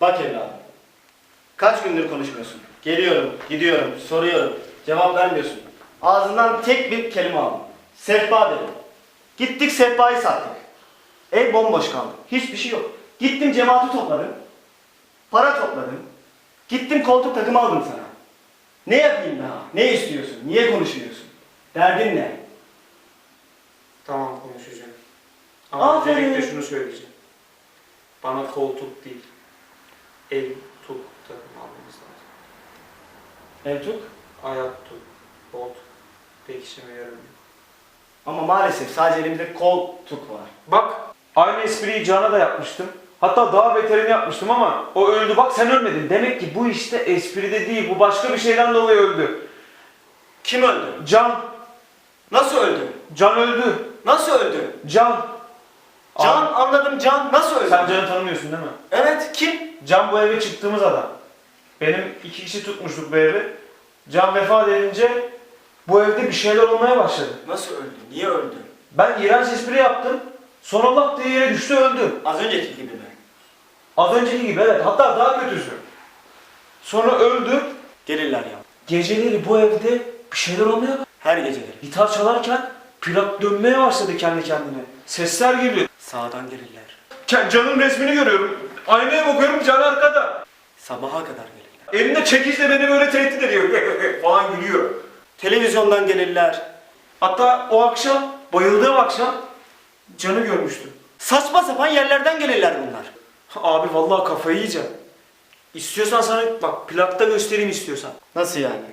Bak evladım. Kaç gündür konuşmuyorsun? Geliyorum, gidiyorum, soruyorum. Cevap vermiyorsun. Ağzından tek bir kelime aldım. Sehpa dedim. Gittik sehpayı sattık. Ev bomboş kaldı. Hiçbir şey yok. Gittim cemaati topladım. Para topladım. Gittim koltuk takımı aldım sana. Ne yapayım daha? Ne istiyorsun? Niye konuşmuyorsun? Derdin ne? Tamam konuşacağım. Ama Aferin. öncelikle şunu söyleyeceğim. Bana koltuk değil, el tuk takım almamız lazım. Eltuk. Ayak tuk, koltuk pek işime yaramıyor. Ama maalesef sadece elimizde koltuk var. Bak aynı espriyi Can'a da yapmıştım. Hatta daha beterini yapmıştım ama o öldü. Bak sen ölmedin. Demek ki bu işte espride değil. Bu başka bir şeyden dolayı öldü. Kim öldü? Can. Nasıl öldü? Can öldü. Nasıl öldü? Can. Can anladım Can nasıl öldü? sen Can'ı tanımıyorsun değil mi? Evet kim? Can bu eve çıktığımız adam. Benim iki kişi tutmuştuk bu evi. Can vefat edince bu evde bir şeyler olmaya başladı. Nasıl öldü? Niye öldü? Ben iğrenç espri yaptım. Sonra lak diye yere düştü öldü. Az önceki gibi mi? Az önceki gibi evet. Hatta daha kötüsü. Sonra öldü. Gelirler ya. Geceleri bu evde bir şeyler olmaya başladı. Her geceleri. Gitar çalarken plak dönmeye başladı kendi kendine. Sesler geliyor. Sağdan gelirler. Ke- Can'ın resmini görüyorum. Aynaya bakıyorum Can arkada. Sabaha kadar gelirler. Elinde çekişle beni böyle tehdit ediyor. falan gülüyor. Televizyondan gelirler. Hatta o akşam, bayıldığım akşam Can'ı görmüştüm. Saçma sapan yerlerden gelirler bunlar. Abi vallahi kafayı yiyeceğim. İstiyorsan sana bak plakta göstereyim istiyorsan. Nasıl yani?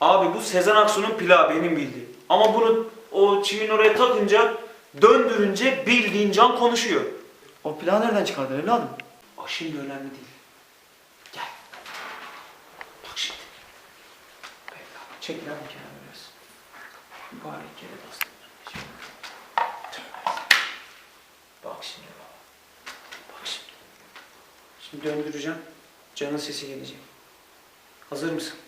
Abi bu Sezen Aksu'nun plağı benim bildiğim. Ama bunu o çivin oraya takınca döndürünce bildiğin can konuşuyor. O plağı nereden çıkardın evladım? O şimdi önemli değil. Gel. Bak şimdi. Evladım çekil lan kenara biraz. Mübarek yere bastım. Bak şimdi baba. Bak şimdi. Şimdi döndüreceğim. Canın sesi gelecek. Hazır mısın?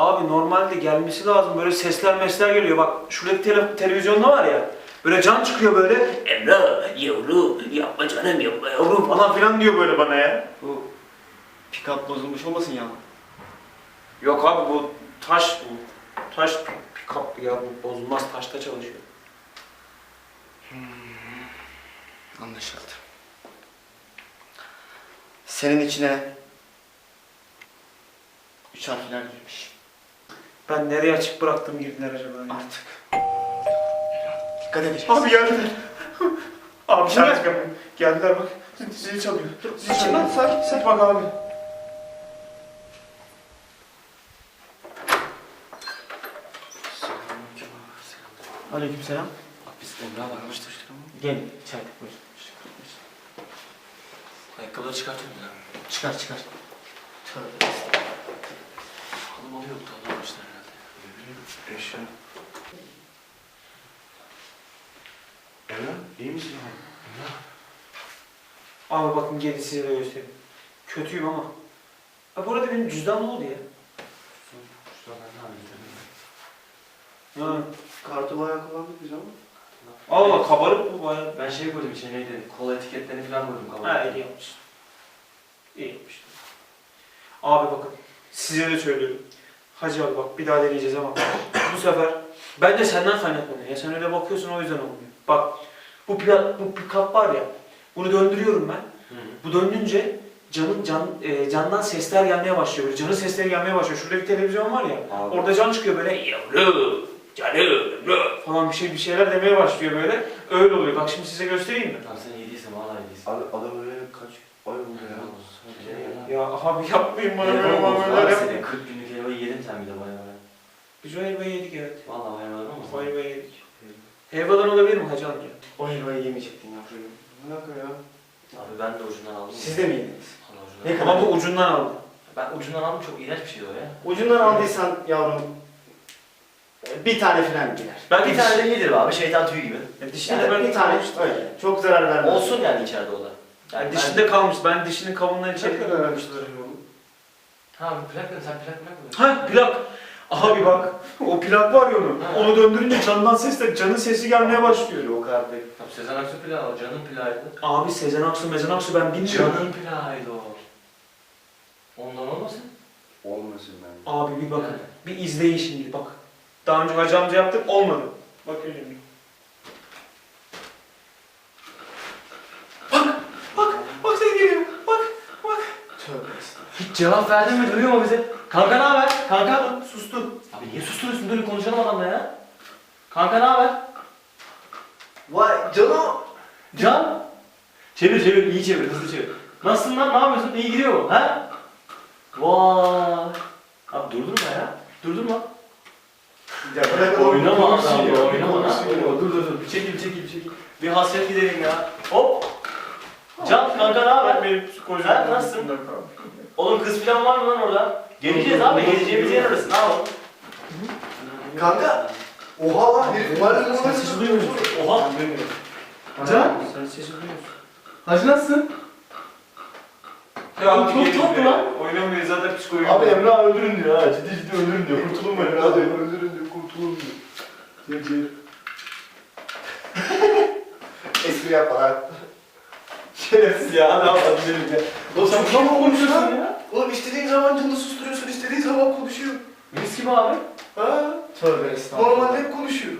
Abi normalde gelmesi lazım. Böyle sesler mesler geliyor. Bak şuradaki tele- televizyonda var ya. Böyle can çıkıyor böyle. Emrah yavru yapma canım yapma yavrum falan filan diyor böyle bana ya. Bu pick-up bozulmuş olmasın ya? Yok abi bu taş bu. Taş pick up ya bu bozulmaz taşta çalışıyor. Anlaşıldı. Senin içine üç harfler girmiş. Ben nereye açık bıraktım girdiler acaba ya? Artık. Dikkat edeceğiz. Abi geldiler. abi şarj kapı. Geldiler bak. Zil çalıyor. Zil Sakin çalıyor. lan, sakin, sakin. Bak abi. Aleykümselam. Bak biz Emrah varmıştık. Gel içeride buyur. Ayakkabıları çıkartıyorum ya. Çıkar çıkar. Tövbe. Hanım alıyor da. Eşya. Emrah iyi misin ya? Abi bakın gelin size de göstereyim. Kötüyüm ama. Ha bu arada benim cüzdan ne oldu ya? Ne yapayım? Ha. Kartı bayağı kullandık biz ama. Allah kabarık bu bayağı. Ben şey koydum içine neydi? Kola etiketlerini falan koydum kavanoza. Ha iyi yapmışsın. İyi yapmışsın. Abi bakın size de söylüyorum. Hacı abi bak bir daha deneyeceğiz ama bu sefer bence senden kaynaklanıyor. Ya sen öyle bakıyorsun o yüzden olmuyor. Bak bu pla bu pick-up var ya bunu döndürüyorum ben. Hı hı. Bu döndünce canın can e, candan sesler gelmeye başlıyor. Böyle canın sesleri gelmeye başlıyor. Şurada bir televizyon var ya. Abi. Orada can çıkıyor böyle yavru, canım, falan bir şey bir şeyler demeye başlıyor böyle. Öyle oluyor. Bak şimdi size göstereyim mi? Tamam sen değilsin valla değilsin. Abi adam öyle kaç ay oldu ya. Ya abi yapmayın bana böyle olmuş muameleler abi yapmayın. senin 40 günlük helvayı yedin sen bir de baya baya. Biz o helvayı yedik evet. Valla baya baya ama. O helvayı yedik. Helvadan olabilir mi hacı amca? O helvayı yemeyecektin yavrum. Ne alaka ya? Abi ben de ucundan aldım. Siz de mi yediniz? Allah Ne ucundan. kadar? Ama bu ucundan aldı. Ben ucundan aldım çok iğrenç bir şeydi o ya. Ucundan aldıysan yavrum bir tane falan gider. Belki Bir tane de iyidir be abi şeytan tüyü gibi. Ya dişinde Yani ben bir tane öyle. Çok zarar vermez. Olsun yani içeride o da. Yani Yani dişinde kalmış. Ben dişinin kabuğundan içeri. Çok zarar vermişler. Ben... Ha bir plak mı? Sen plak mı? Ha plak. Abi bak o plak var ya onun. Onu döndürünce candan sesle canın sesi gelmeye başlıyor. Yok artık. Tabii Sezen Aksu plağı o. Can'ın plağıydı. Abi Sezen Aksu, Mezen Aksu ben bilmiyorum. Can'ın plağıydı o. Ondan olmasın? Olmasın ben. Abi bir bakın. Bir izleyin şimdi bak. Daha önce Hacı amca yaptık olmadı. Bakın şimdi. Bak! Bak! Bak sen geliyor. Bak! Bak! Tövbe Hiç cevap verdin mi? Duyuyor mu bizi? Kanka ne haber? Kanka. Sustu. Abi niye susturuyorsun? Dur konuşalım adamla ya. Kanka ne haber? Vay canım. Can. Çevir çevir, iyi çevir, hızlı çevir. Nasılsın lan? Ne yapıyorsun? İyi gidiyor mu? Ha? Vay. Abi durdurma ya. Durdurma. Ya bırak Oynama adam ya, oynama lan. Oynama. Dur dur dur. Bir çekil, bir çekil, bir çekil. Bir hasret gidelim ya. Hop. Can kanka ne haber? Benim psikolojim. Ha, nasılsın? Oğlum kız falan var mı lan orada? Geleceğiz abi, geleceğimiz yer orası. Ne yapalım? Kanka. Oha lan herif mı? Sen sesi duyuyor musun? Oha. Can? Sen sesi duyuyorsun. Hacı nasılsın? Ya çok tatlı lan. Oynamıyor zaten psikolojim. Abi Emrah öldürün diyor ha. Ciddi ciddi öldürün diyor. Kurtulun mu Emrah diyor. Öldürün diyor. Kurtulun diyor. Ciğer ciğer. Espri yapma lan. Şerefsiz ya. Ne yapalım benim ya. Oğlum sen konuşuyorsun lan. ya? Oğlum istediğin zaman canını susturuyorsun. istediğin zaman konuşuyor. Mis gibi abi. Ha? Tövbe estağfurullah. Normalde hep konuşuyor.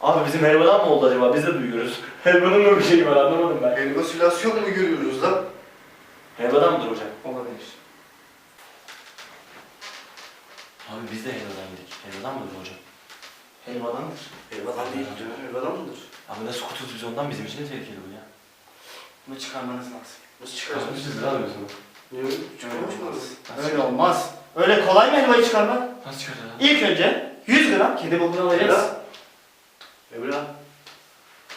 Abi bizim helvadan mı oldu acaba? Biz de duyuyoruz. Helvanın mı bir şeyi var anlamadım ben. Halüsinasyon mu görüyoruz lan? Helvadan mıdır hocam? Olabilir. Abi biz de helvadan yedik. Helvadan mıdır hocam? Helvadandır. Helvadan değil canım. Helvadan mıdır? Abi nasıl kutu ondan bizim için de tehlikeli bu ya. Bunu çıkarmanız lazım. Nasıl Çıkarmışız ne Yok, çıkarmış mı? Öyle olmaz. Öyle kolay mı helvayı çıkarmak? Nasıl çıkaracağız? İlk önce 100 gram kedi bokunu alacağız. Emrah.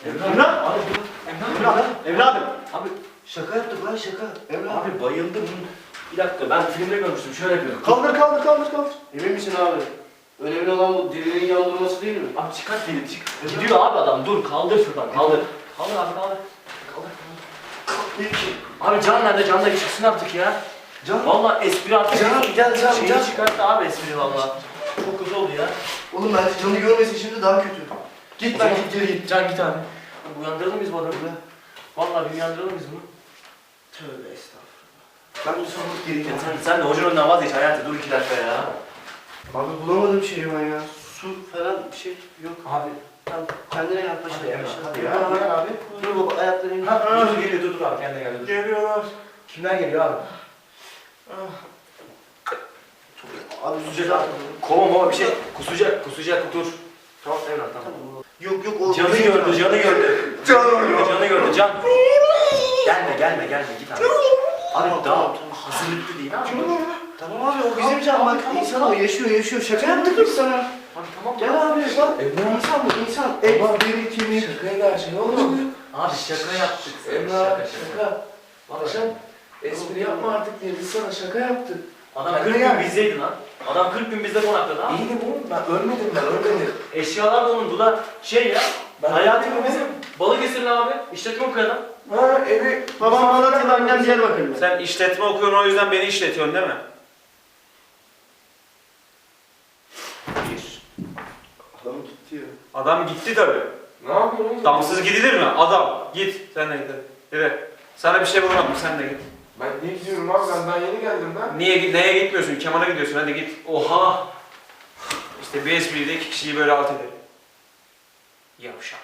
Emrah! Abi dur. Emrah! Evladım! Abi, Şaka yaptık lan şaka. Emrah. abi bayıldım. Bir dakika ben filmde görmüştüm. Şöyle yapıyorum. Kaldır kaldır kaldır kaldır. Emin misin abi? Önemli olan bu dilinin yandırması değil mi? Abi çıkart beni çık. Gidiyor abi adam. Dur kaldır şuradan. Kaldır. Kaldır abi. Kaldır. Kaldır. Abi Can nerede? Can da çıksın artık ya. Can. Valla espri artık. Can, gel, Can, Şeyi Can. çıkarttı abi espri valla. Çok kötü oldu ya. Oğlum bence canı görmesin şimdi daha kötü. Git lan git geri git. Can git abi. Abi uyandıralım biz bu adamı. Valla bir uyandıralım biz bunu. Tövbe estağfurullah. Ben bu sabah geri Ya sen, sen de hocanın önünden vazgeç hayatı. Dur iki dakika ya. Abi bulamadım şeyi ben ya. Su falan bir şey yok. Abi. Tamam kendine yaklaş. Hadi Emrah, hadi ya. Hadi ya. abi. Dur baba ayaklarını Ha, dur, geliyor dur dur abi kendine gel. dur. Geliyorlar. Kimler geliyor abi? Abi kusacak. Kova mova bir şey kusacak kusacak dur. Tamam Emrah tamam. Yok yok o. Canı gördü canı gördü. Canı Canı gördü can. Gelme gelme gelme git abi. Abi daha hazırlıklı değil abi. Tamam abi o bizim can bak insan o yaşıyor yaşıyor. Şaka yaptık biz sana. Abi tamam. Gel abi bak. İnsan bu insan. Et, deri, kemik. Şakaya ne oğlum? Abi şaka yaptık. Emrah Şaka şaka. şaka. Akşam espri yapma artık diye biz sana şaka yaptık. Adam Kendine 40 gün bizdeydi lan. Adam 40 gün bizde konakladı abi. İyiydim oğlum ben ölmedim ben ölmedim. Eşyalar da onun. Bu da şey ya. Ben Hayatı ölmedim bizim. Balıkesirli abi. İşletme okuyor adam. Ha evi. Babam Malatya'da annem Diyarbakır'da. Sen işletme okuyorsun o yüzden beni işletiyorsun değil mi? Bir. Adam gitti ya. Adam gitti tabii. Ne yapıyorsun? Damsız gidilir mi? Adam. Git. Sen de git. Yürü. Sana bir şey bulamadım. Sen de git. Ben niye gidiyorum abi ben daha yeni geldim ben. Niye neye gitmiyorsun? Kemal'a gidiyorsun. Hadi git. Oha. İşte bir espriyle iki kişiyi böyle alt eder. Yavşak.